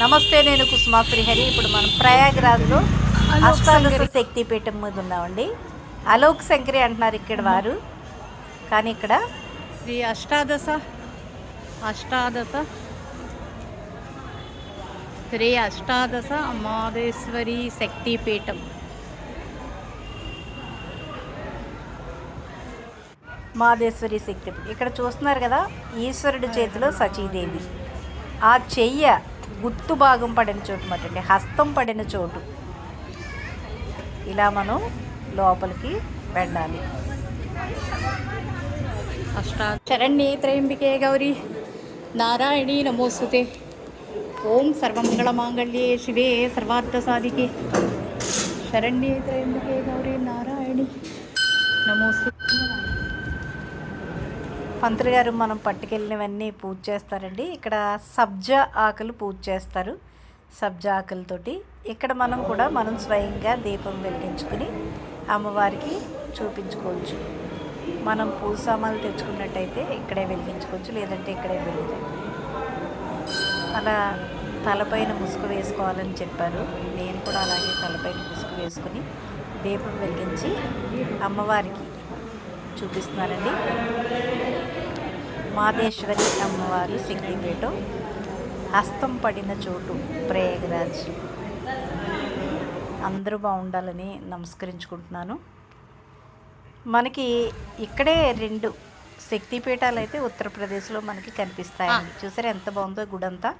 నమస్తే నేను కుసుమా శ్రీహరి ఇప్పుడు మనం ప్రయాగ్రాజ్లో అష్టాదశ శక్తి పీఠం మీద ఉన్నామండి. అలోక్ శంకరి అంటున్నారు ఇక్కడ వారు. కానీ ఇక్కడ శ్రీ అష్టాదశ అష్టాదశ శ్రీ అష్టాదశ మాదేశ్వరి శక్తిపీఠం. మాదేశ్వరి శక్తి. ఇక్కడ చూస్తున్నారు కదా ఈశ్వరుడి చేతిలో సచీదేవి ఆ చెయ్య గుత్తు భాగం పడిన చోటు మటండి హస్తం పడిన చోటు. ఇలా మనం లోపలికి వెళ్ళాలి. అష్టా శరణ్యే త్రయంబికే గౌరీ. నారాయణి నమోస్తుతే. ఓం సర్వమంగళమాంగళ్యే శివే సర్వార్థ సాధికే శరణ్యే త్రయంబికే గౌరీ నారాయణి. నమోస్తు. పంతులు గారు మనం పట్టుకెళ్ళినవన్నీ పూజ చేస్తారండి. ఇక్కడ సబ్జా ఆకులు పూజ చేస్తారు. సబ్జా ఆకులతోటి ఇక్కడ మనం కూడా మనం స్వయంగా దీపం వెలిగించుకుని అమ్మవారికి చూపించుకోవచ్చు. మనం పూజ సామాన్లు తెచ్చుకున్నట్టయితే ఇక్కడే వెలిగించుకోవచ్చు లేదంటే ఇక్కడే వెలుగుతాం అలా తలపైన ముసుగు వేసుకోవాలని చెప్పారు. నేను కూడా అలాగే తలపైన ముసుగు వేసుకుని దీపం వెలిగించి అమ్మవారికి చూపిస్తున్నారండి మాదేశ్వరి అమ్మవారి శక్తిపీఠం హస్తం పడిన చోటు ప్రయాగరాజ్. అందరూ బాగుండాలని నమస్కరించుకుంటున్నాను. మనకి ఇక్కడే రెండు శక్తిపీఠాలు అయితే ఉత్తరప్రదేశ్లో మనకి కనిపిస్తాయండి. చూసారా ఎంత బాగుందో గుడంతా?